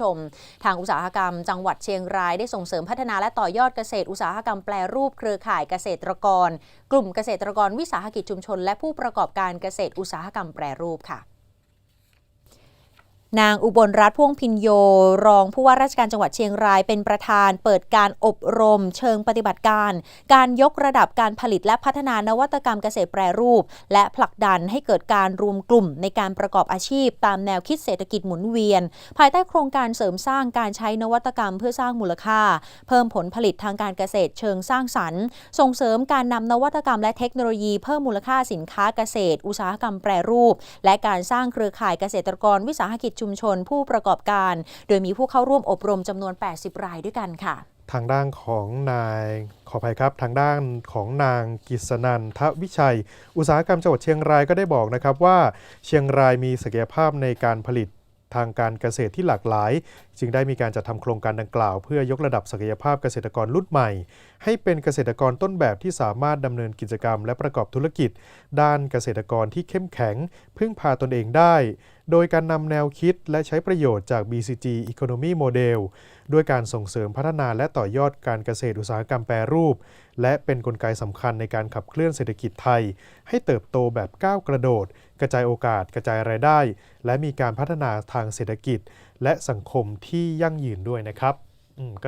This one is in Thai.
ชม ทางอุตสาหกรรม จังหวัดเชียงรายได้ส่งเสริมพัฒนาและต่อยอดเกษตรอุตสาหกรรมแปรรูปเครือข่ายเกษตรกร กลุ่มเกษตรกรวิสาหกิจชุมชน และผู้ประกอบการเกษตรอุตสาหกรรมแปรรูปค่ะ นางอุบลรัตน์พ่วงพินโย รองผู้ว่าราชการจังหวัดเชียงรายเป็นประธาน เปิดการอบรม เชิงปฏิบัติการ การยกระดับการผลิตและพัฒนานวัตกรรมเกษตรแปรรูป และผลักดันให้เกิดการรวมกลุ่มในการประกอบอาชีพ ตามแนวคิดเศรษฐกิจหมุนเวียน ภายใต้โครงการเสริมสร้างการใช้นวัตกรรมเพื่อสร้างมูลค่า เพิ่มผลผลิตทางการเกษตรเชิงสร้างสรรค์ ส่งเสริมการนำนวัตกรรมและเทคโนโลยีเพิ่มมูลค่าสินค้าเกษตร อุตสาหกรรมแปรรูป และการสร้างเครือข่ายเกษตรกรวิสาหกิจชุมชนผู้ประกอบการ โดยมีผู้เข้าร่วมอบรมจำนวน 80 รายด้วยกันค่ะ ทางด้านของนายขออภัยครับทางด้านของนางกิษนันทวิชัย อุตสาหกรรมจังหวัดเชียงรายก็ได้บอกนะครับว่า เชียงรายมีศักยภาพในการผลิตทางการเกษตรที่หลากหลาย จึงได้มีการจัดทำโครงการดังกล่าว เพื่อยกระดับศักยภาพเกษตรกรรุ่นใหม่ ให้เป็นเกษตรกรต้นแบบที่สามารถดำเนินกิจกรรมและประกอบธุรกิจ ด้านเกษตรกรที่เข้มแข็ง พึ่งพาตนเองได้ โดยการนำแนวคิดและใช้ประโยชน์จาก BCG Economy Model ด้วยการส่งเสริมพัฒนาและต่อยอดการเกษตรอุตสาหกรรมแปรรูป และเป็นนกลไกสำคัญในการขับเคลื่อนเศรษฐกิจไทย ให้เติบโตแบบก้าวกระโดด กระจายโอกาส กระจายรายได้ และมีการพัฒนาทางเศรษฐกิจ และสังคมที่ยั่งยืนด้วยนะครับก็